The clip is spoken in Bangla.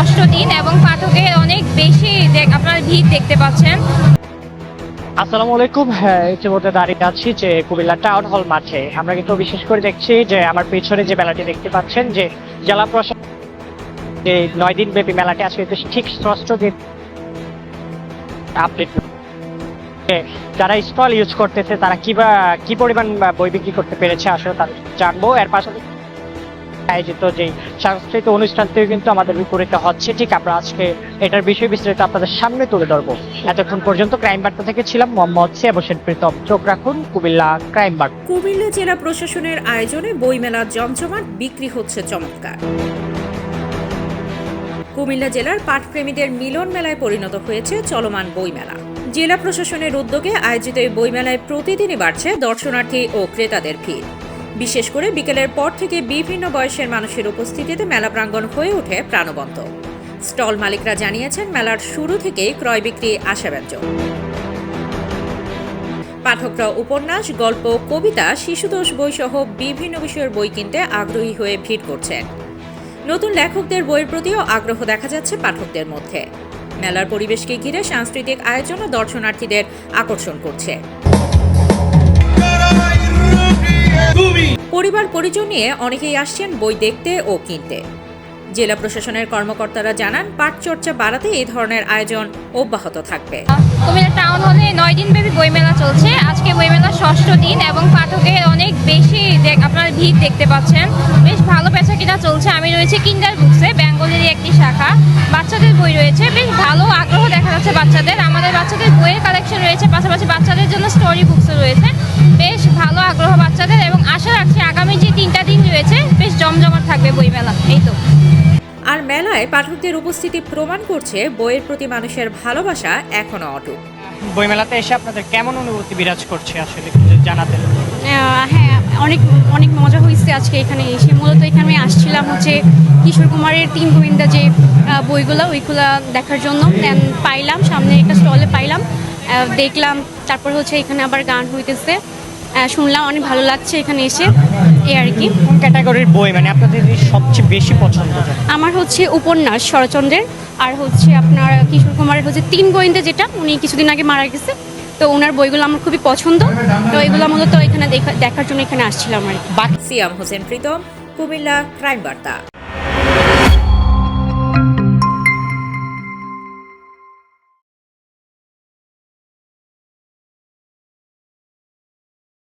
ষষ্ঠ দিন এবং পাঠকের অনেক বেশি আপনারা ভিড় দেখতে পাচ্ছেন। আসসালামু আলাইকুম। হ্যাঁ ইতিমধ্যে দাঁড়িয়ে আছি যে কুমিল্লা টাউন হল মাঠে। আমরা কিন্তু বিশেষ করে দেখছি যে আমার পেছনে যে মেলাটি দেখতে পাচ্ছেন, যে জেলা প্রশাসন যে নয় দিন ব্যাপী মেলাটি কিন্তু ঠিক ষষ্ঠ দিন আপডেট যারা স্টল ইউজ করতেছে, তারা কি বা কি পরিমাণ বই বিক্রি করতে পেরেছে আসলে তার জানব। এর পাশাপাশি আয়োজিত যে সাংস্কৃতিক অনুষ্ঠানটিও কিন্তু আমাদের বিপরীতে হচ্ছে। ঠিক আমরা আজকে এটার বিষয় বিস্তারিত আপনাদের সামনে তুলে ধরবো। এতক্ষণ পর্যন্ত ক্রাইম বার্তা থেকে ছিলাম মোহাম্মদ সিয়াব হোসেন প্রীতম। চোখ রাখুন, কুমিল্লা ক্রাইম বার্তা। কুমিল্লা জেলা প্রশাসনের আয়োজনে বইমেলা জমজমাট বিক্রি হচ্ছে চমৎকার। কুমিল্লা জেলার পাঠপ্রেমীদের মিলন মেলায় পরিণত হয়েছে চলমান বইমেলা। জেলা প্রশাসনের উদ্যোগে আয়োজিত এই বইমেলায় প্রতিদিনই বাড়ছে দর্শনার্থী ও ক্রেতাদের ভিড়। বিশেষ করে বিকেলের পর থেকে বিভিন্ন বয়সের মানুষের উপস্থিতিতে মেলা প্রাঙ্গণ হয়ে ওঠে প্রাণবন্ত। স্টল মালিকরা জানিয়েছেন, মেলার শুরু থেকেই ক্রয় বিক্রি আশাব্যঞ্জক। পাঠকরা উপন্যাস, গল্প, কবিতা, শিশুদোষ বই সহ বিভিন্ন বিষয়ের বই কিনতে আগ্রহী হয়ে ভিড় করছেন। নতুন লেখকদের বইয়ের প্রতিও আগ্রহ দেখা যাচ্ছে পাঠকদের মধ্যে। মেলার পরিবেশকে ঘিরে সাংস্কৃতিক আয়োজনও দর্শনার্থীদের আকর্ষণ করছে। পরিবার পরিজন নিয়ে অনেকেই আসছেন বই দেখতে ও কিনতে। জেলা প্রশাসনের কর্মকর্তারা জানান পাঠ চর্চা বাড়াতে এই ধরনের আয়োজন অব্যাহত থাকবে। কুমিল্লা টাউন হলে নয় দিন ব্যাপী বইমেলা চলছে। আজকে বইমেলা ষষ্ঠ দিন এবং পাঠকের অনেক বেশি দেখ- আপনারা ভিড় দেখতে পাচ্ছেন। বেশ ভালো বেচা কিনা চলছে। আমি রয়েছে কিন্ডার বুকসে বেঙ্গলেরই একটি শাখা। বাচ্চাদের বই রয়েছে। বেশ ভালো আগ্রহ দেখা যাচ্ছে বাচ্চাদের। আমাদের বাচ্চাদের বইয়ের কালেকশন রয়েছে। পাশাপাশি বাচ্চাদের জন্য স্টোরি বুকসও রয়েছে। বেশ ভালো আগ্রহ বাচ্চাদের এবং আশা রাখছি আগামী যে তিনটা দিন রয়েছে বেশ জমজমাট থাকবে বইমেলা। এই তো। আর মেলায় পাঠকদের উপস্থিতি প্রমাণ করছে বইয়ের প্রতি মানুষের ভালোবাসা এখনও অটুট। বইমেলাতে এসে আপনাদের কেমন অনুভূতি বিরাজ করছে আসলে যদি হ্যাঁ অনেক অনেক মজা হয়েছে আজকে এখানে এসে। মূলত এখানে আমি আসছিলাম হচ্ছে কিশোর কুমারের তিন গোবিন্দা যে বইগুলো ওইগুলো দেখার জন্য। দেন পাইলাম সামনে একটা স্টলে পাইলাম। দেখলাম তারপর হচ্ছে এখানে আবার গান হইতেছে। শুনলাম অনেক ভালো লাগছে এখানে এসে। এই আর কি। কোন ক্যাটাগরির বই মানে আপনাদের সবচেয়ে বেশি পছন্দ আমার হচ্ছে উপন্যাস শরৎচন্দ্রের। আর হচ্ছে আপনার কিশোর কুমারের হচ্ছে তিন গোয়েন্দা যেটা উনি কিছুদিন আগে মারা গেছে। তো ওনার বইগুলো আমার খুবই পছন্দ। তো এগুলো মূলত এখানে দেখা- দেখার জন্য এখানে আসছিলাম আর কি। সিয়াম হোসেন প্রীতম কুমিল্লা ক্রাইম বার্তা